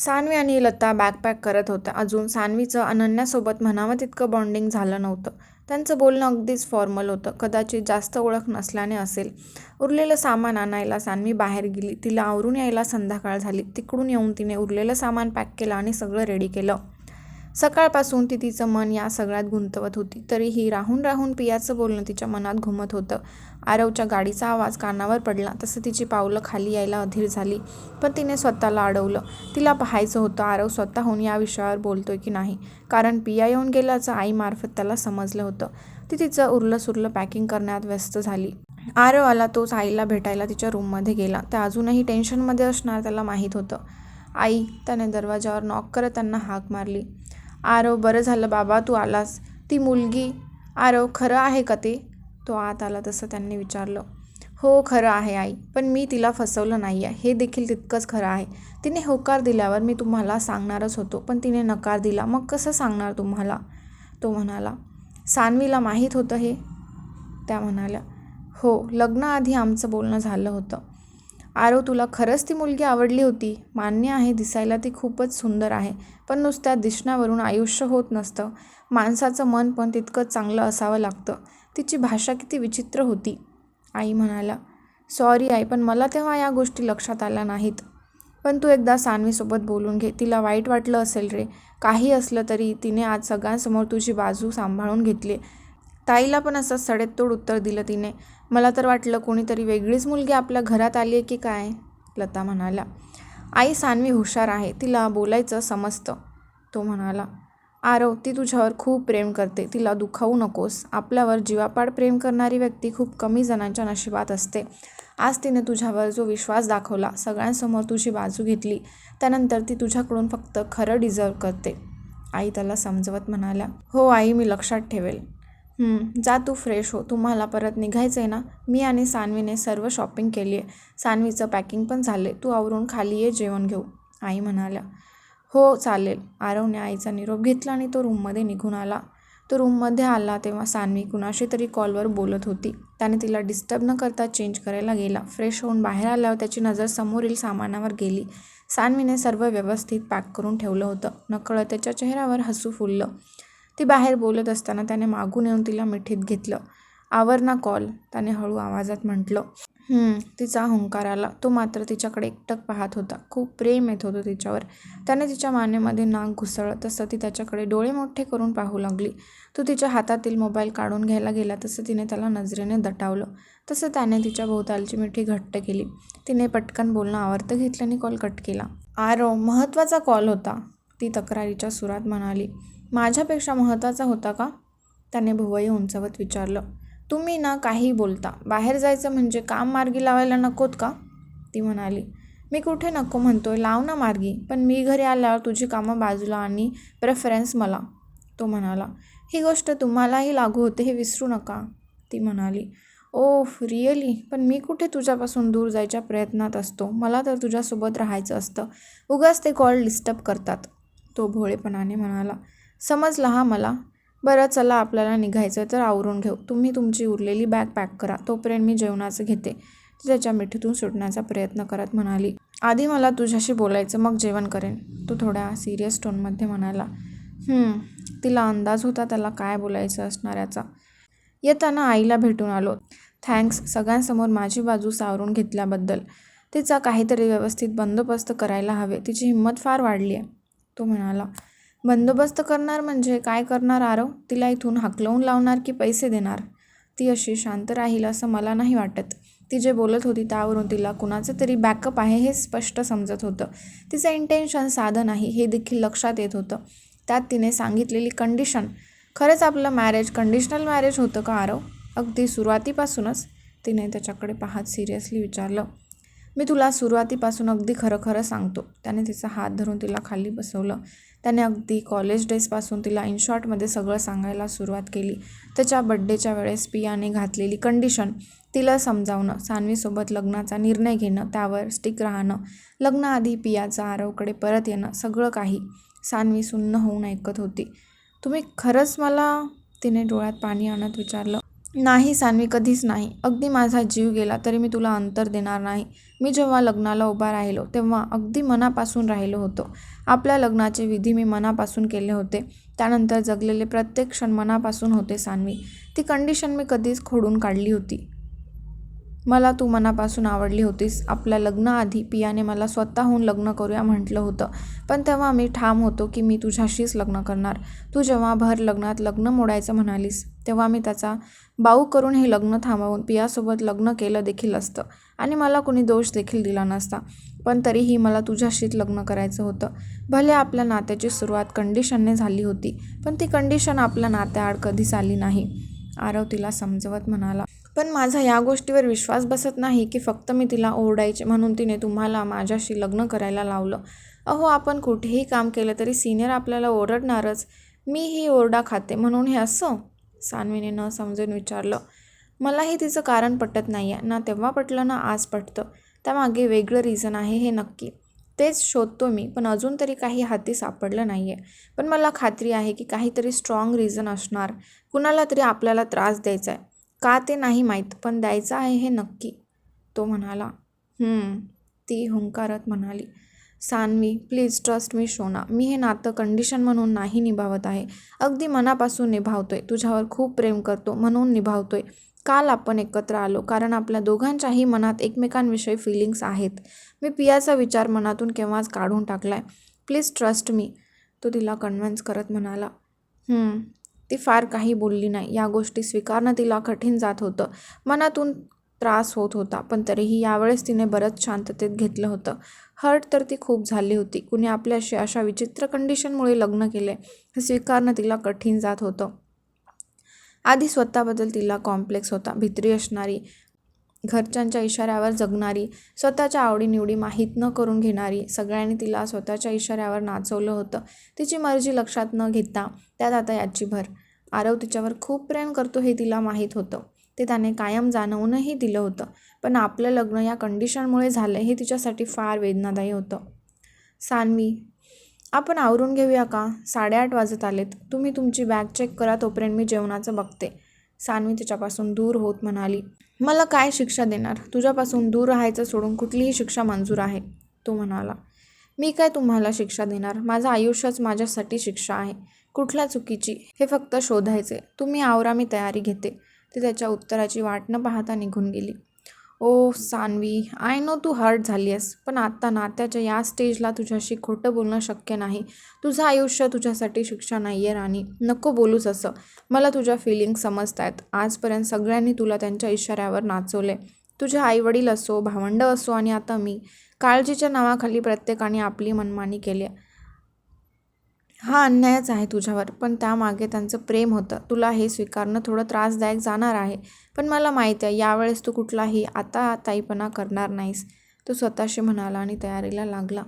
सानवी आणि लता बॅकपॅक करत होत्या. अजून सानवीचं अनन्यासोबत म्हणावं तितकं बॉन्डिंग झालं नव्हतं. त्यांचं बोलणं अगदीच फॉर्मल होतं. कदाचित जास्त ओळख नसल्याने असेल. उरलेलं सामान आणायला सानवी बाहेर गेली. तिला आवरून यायला संध्याकाळ झाली. तिकडून येऊन तिने उरलेलं सामान पॅक केलं आणि सगळं रेडी केलं. सकाळपासून ती तिचं मन या सगळ्यात गुंतवत होती. तरीही राहून राहून पियाचं बोलणं तिच्या मनात घुमत होतं. आरवच्या गाडीचा आवाज कानावर पडला. तसं तिची पावलं खाली यायला अधीर झाली पण तिने स्वतःला अडवलं. तिला पाहायचं होतं आरव स्वतःहून या विषयावर बोलतोय की नाही कारण पिया येऊन गेल्याचं आईमार्फत त्याला समजलं होतं. ती तिचं उरलं सुरलं पॅकिंग करण्यात व्यस्त झाली. आरव आला तोच आईला भेटायला तिच्या रूममध्ये गेला. त्या अजूनही टेन्शनमध्ये असणार त्याला माहीत होतं. आई त्याने दरवाजावर नॉक करत त्यांना हाक मारली. आरव बरं झालं बाबा तू आलास. ती मुलगी. आरव खरं आहे का ते? तो आत आला तसं त्यांनी विचारलं. हो खरं आहे आई पण मी तिला फसवलं नाही आहे हे देखील तितकंच खरं आहे. तिने होकार दिल्यावर मी तुम्हाला सांगणारच होतो पण तिने नकार दिला. मग कसं सांगणार तुम्हाला? तो म्हणाला. सानवीला माहीत होतं हे. त्या म्हणाल्या. हो लग्नाआधी आमचं बोलणं झालं होतं. आरो तुला खरंच ती मुलगी आवडली होती? मान्य आहे दिसायला ती खूपच सुंदर आहे. पण नुसत्या दिसण्यावरून आयुष्य होत नसतं. माणसाचं मन पण तितकंच चांगलं असावं लागतं. तिची भाषा किती विचित्र होती. आई म्हणाला सॉरी आई पण मला तेव्हा या गोष्टी लक्षात आल्या नाहीत. पण तू एकदा सानवीसोबत बोलून घे. तिला वाईट वाटलं असेल रे. काही असलं तरी तिने आज सगळ्यांसमोर तुझी बाजू सांभाळून घेतली. ताईला पण असं सडेतोड उत्तर दिलं तिने. मला तर वाटलं कोणीतरी वेगळीच मुलगी आपल्या घरात आली आहे की काय? लता म्हणाल्या आई सानवी हुशार आहे. तिला बोलायचं समजतं. तो म्हणाला. आरव ती तुझ्यावर खूप प्रेम करते. तिला दुखावू नकोस. आपल्यावर जीवापाड प्रेम करणारी व्यक्ती खूप कमी जणांच्या नशिबात असते. आज तिने तुझ्यावर जो विश्वास दाखवला सगळ्यांसमोर तुझी बाजू घेतली त्यानंतर ती तुझ्याकडून फक्त खरं डिझर्व करते. आई त्याला समजवत म्हणाल्या. हो आई मी लक्षात ठेवेल. जा तू फ्रेश हो. तुम्हाला परत निघायचं आहे ना मी आणि सानवीने सर्व शॉपिंग केली आहे. सानवीचं पॅकिंग पण झाले तू आवरून खाली ये जेवण घेऊ. आई म्हणाल्या हो चालेल. आरवने आईचा निरोप घेतला आणि तो रूममध्ये निघून आला. तो रूममध्ये आला तेव्हा सानवी कुणाशी तरी कॉलवर बोलत होती. त्याने तिला डिस्टर्ब न करता चेंज करायला गेला. फ्रेश होऊन बाहेर आल्यावर त्याची नजर समोरील सामानावर गेली. सानवीने सर्व व्यवस्थित पॅक करून ठेवलं होतं. नकळत त्याच्या चेहऱ्यावर हसू फुललं. ती बाहेर बोलत असताना त्याने मागून येऊन तिला मिठीत घेतलं. आवर ना कॉल त्याने हळू आवाजात म्हटलं. तिचा हुंकार आला. तो मात्र तिच्याकडे एकटक पाहत होता. खूप प्रेम येत होतं तिच्यावर. त्याने तिच्या मानेमध्ये नाक घुसळलं तसं ती त्याच्याकडे डोळे मोठे करून पाहू लागली. तो तिच्या हातातील मोबाईल काढून घ्यायला गेला तसं तिने त्याला नजरेने दटावलं. तसं त्याने तिच्या भोवतालची मिठी घट्ट केली. तिने पटकन बोलणं आवर्त घेतल्याने कॉल कट केला. आरो महत्त्वाचा कॉल होता ती तक्रारीच्या सुरात म्हणाली. माझ्यापेक्षा महत्त्वाचा होता का? त्याने भुवई उंचवत विचारलं. तुम्ही ना काही बोलता. बाहेर जायचं म्हणजे काम मार्गी लावायला नकोत का? ती म्हणाली. मी कुठे नको म्हणतोय. लाव ना मार्गी. पण मी घरी आल्यावर तुझी कामं बाजूला आणि प्रेफरन्स मला. तो म्हणाला. ही गोष्ट तुम्हालाही लागू होते हे विसरू नका. ती म्हणाली. Oh really? पण मी कुठे तुझ्यापासून दूर जायच्या प्रयत्नात असतो? मला तर तुझ्यासोबत राहायचं असतं. उगाच ते कॉल डिस्टर्ब करतात. तो भोळेपणाने म्हणाला. समजला हा मला. बरं चला आपल्याला निघायचं तर आवरून घेऊ. तुम्ही तुमची उरलेली बॅग पॅक करा. तोपर्यंत मी जेवणाचं घेते. ती त्याच्या मिठीतून सुटण्याचा प्रयत्न करत म्हणाली आधी मला तुझ्याशी बोलायचं मग जेवण करेन. तो थोड्या सिरियस टोनमध्ये म्हणाला तिला अंदाज होता त्याला काय बोलायचं असणाऱ्याचा येताना आईला भेटून आलो. थँक्स सगळ्यांसमोर माझी बाजू सावरून घेतल्याबद्दल. तिचा काहीतरी व्यवस्थित बंदोबस्त करायला हवे. तिची हिंमत फार वाढली आहे. तो म्हणाला बंदोबस्त करणार म्हणजे काय करणार आरव? तिला इथून हाकलवून लावणार की पैसे देणार? ती अशी शांत राहील असं मला नाही वाटत. ती जे बोलत होती त्यावरून तिला कुणाचं तरी बॅकअप आहे हे स्पष्ट समजत होतं. तिचं इंटेन्शन साधं नाही हे देखील लक्षात येत होतं. त्यात तिने सांगितलेली कंडिशन खरंच आपलं मॅरेज कंडिशनल मॅरेज होतं का आरव? अगदी सुरुवातीपासूनच तिने त्याच्याकडे पाहत सिरियसली विचारलं. मी तुला सुरुवातीपासून अगदी खरं खरं सांगतो. त्याने तिचा हात धरून तिला खाली बसवलं. त्याने अगदी कॉलेज डेजपासून तिला इन शॉर्टमध्ये सगळं सांगायला सुरुवात केली. त्याच्या बड्डेच्या वेळेस पियाने घातलेली कंडिशन तिला समजावणं सानवीसोबत लग्नाचा निर्णय घेणं त्यावर स्टिक राहणं लग्नाआधी पियाचं आरवकडे परत येणं सगळं काही सानवी सुन्न होऊन ऐकत होती. तुम्ही खरंच मला तिने डोळ्यात पाणी आणत विचारलं नाही सान्वी कधीच नाही. अगदी माझा जीव गेला तरी मी तुला अंतर देणार नाही. मी जेव्हा लग्नाला उभा राहिलो तेव्हा अगदी मनापासून राहिलो होतो. आपल्या लग्नाचे विधी मी मनापासून केले होते. त्यानंतर जगलेले प्रत्येक क्षण मनापासून होते सान्वी. ती कंडिशन मी कधीच खोडून काढली होती. मला तू मनापासून आवडली होतीस. आपल्या लग्नाआधी पियाने मला स्वतःहून लग्न करूया म्हटलं होतं. पण तेव्हा मी ठाम होतो की मी तुझ्याशीच लग्न करणार. तू जेव्हा भर लग्नात लग्न मोडायचं म्हणालीस तेव्हा मी त्याचा बाऊ करून हे लग्न थांबवून पियासोबत लग्न केलं देखील असतं आणि मला कुणी दोष देखील दिला नसता. पण तरीही मला तुझ्याशीच लग्न करायचं होतं. भले आपल्या नात्याची सुरुवात कंडिशनने झाली होती पण ती कंडिशन आपल्या नात्याआड कधीच आली नाही. आरव तिला समजवत म्हणाला पण माझा या गोष्टीवर विश्वास बसत नाही की फक्त मी तिला ओरडायचे म्हणून तिने तुम्हाला माझ्याशी लग्न करायला लावलं. अहो आपण कुठेही काम केलं तरी सिनियर आपल्याला ओरडणारच. मी ही ओरडा खाते म्हणून हे असं? सानवीने न समजून विचारलं. मलाही तिचं कारण पटत नाही आहे ना तेव्हा पटलं ना आज पटतं. त्यामागे वेगळं रिझन आहे हे नक्की. तेच शोधतो मी पण अजून तरी काही हाती सापडलं नाही आहे पण मला खात्री आहे की काहीतरी स्ट्रॉंग रिझन असणार. कुणाला तरी आपल्याला त्रास द्यायचा आहे का ते नाही माहीत पण द्यायचं आहे हे नक्की तो म्हणाला. ती हुंकारत म्हणाली सान्वी प्लीज ट्रस्ट मी शोना. मी हे नातं कंडिशन म्हणून नाही निभावत आहे. अगदी मनापासून निभावतोय. तुझ्यावर खूप प्रेम करतो म्हणून निभावतोय. काल आपण एकत्र आलो कारण आपल्या दोघांच्याही मनात एकमेकांविषयी फिलिंग्स आहेत. मी पियाचा विचार मनातून केव्हाच काढून टाकलाय. प्लीज ट्रस्ट मी तो तिला कन्व्हिन्स करत म्हणाला. ती फार काही बोलली नाही. या गोष्टी स्वीकारणं तिला कठीण जात होतं. मनातून त्रास होत होता पण तरीही यावेळेस तिने बरंच शांततेत घेतलं होतं. हर्ट तर ती खूप झाली होती. कुणी आपल्याशी अशा विचित्र कंडिशनमुळे लग्न केले हे स्वीकारणं तिला कठीण जात होतं. आधी स्वतःबद्दल तिला कॉम्प्लेक्स होता. भित्री असणारी घरच्यांच्या इशाऱ्यावर जगणारी स्वतःच्या आवडीनिवडी माहीत न करून घेणारी सगळ्यांनी तिला स्वतःच्या इशाऱ्यावर नाचवलं होतं. तिची मर्जी लक्षात न घेता त्यात आता याची भर. आरव तिच्यावर खूप प्रेम करतो हे तिला माहीत होतं. ते त्याने कायम जाणवूनही दिलं होतं. पण आपलं लग्न या कंडिशनमुळे झालं हे तिच्यासाठी फार वेदनादायी होतं. सानवी आपण आवरून घेऊया का? साडेआठ वाजत आलेत. तुम्ही तुमची बॅग चेक करा तोपर्यंत मी जेवणाचं बघते. सानवी तिच्यापासून दूर होत म्हणाली मला काय शिक्षा देणार? तुझ्यापासून दूर राहायचं सोडून कुठलीही शिक्षा मंजूर आहे. तो म्हणाला मी काय तुम्हाला शिक्षा देणार? माझं आयुष्यच माझ्यासाठी शिक्षा आहे. कुठल्या चुकीची? हे फक्त शोधायचे. तुम्ही आवरा मी तयारी घेते. ती त्याच्या उत्तराची वाट न पाहता निघून गेली. ओ सानवी आय नो तू हर्ट झाली आहेस पण आत्ता नात्याच्या या स्टेजला तुझ्याशी खोटं बोलणं शक्य नाही. तुझं आयुष्य तुझ्यासाठी शिक्षा नाही आहे राणी. नको बोलूच असं. मला तुझ्या फिलिंग समजत आहेत आजपर्यंत सगळ्यांनी तुला त्यांच्या इशाऱ्यावर नाचवले. तुझे आईवडील असो भावंड असो आणि आता मी. काळजीच्या नावाखाली प्रत्येकाने आपली मनमानी केली आहे हा अन्यायच आहे तुझ्यावर पण त्यामागे त्यांचं प्रेम होतं. तुला हे स्वीकारणं थोडं त्रासदायक जाणार आहे. पण मला माहीत आहे यावेळेस तू कुठलाही आता ताईपणा करणार नाहीस. तो स्वतःशी म्हणाला आणि तयारीला लागला.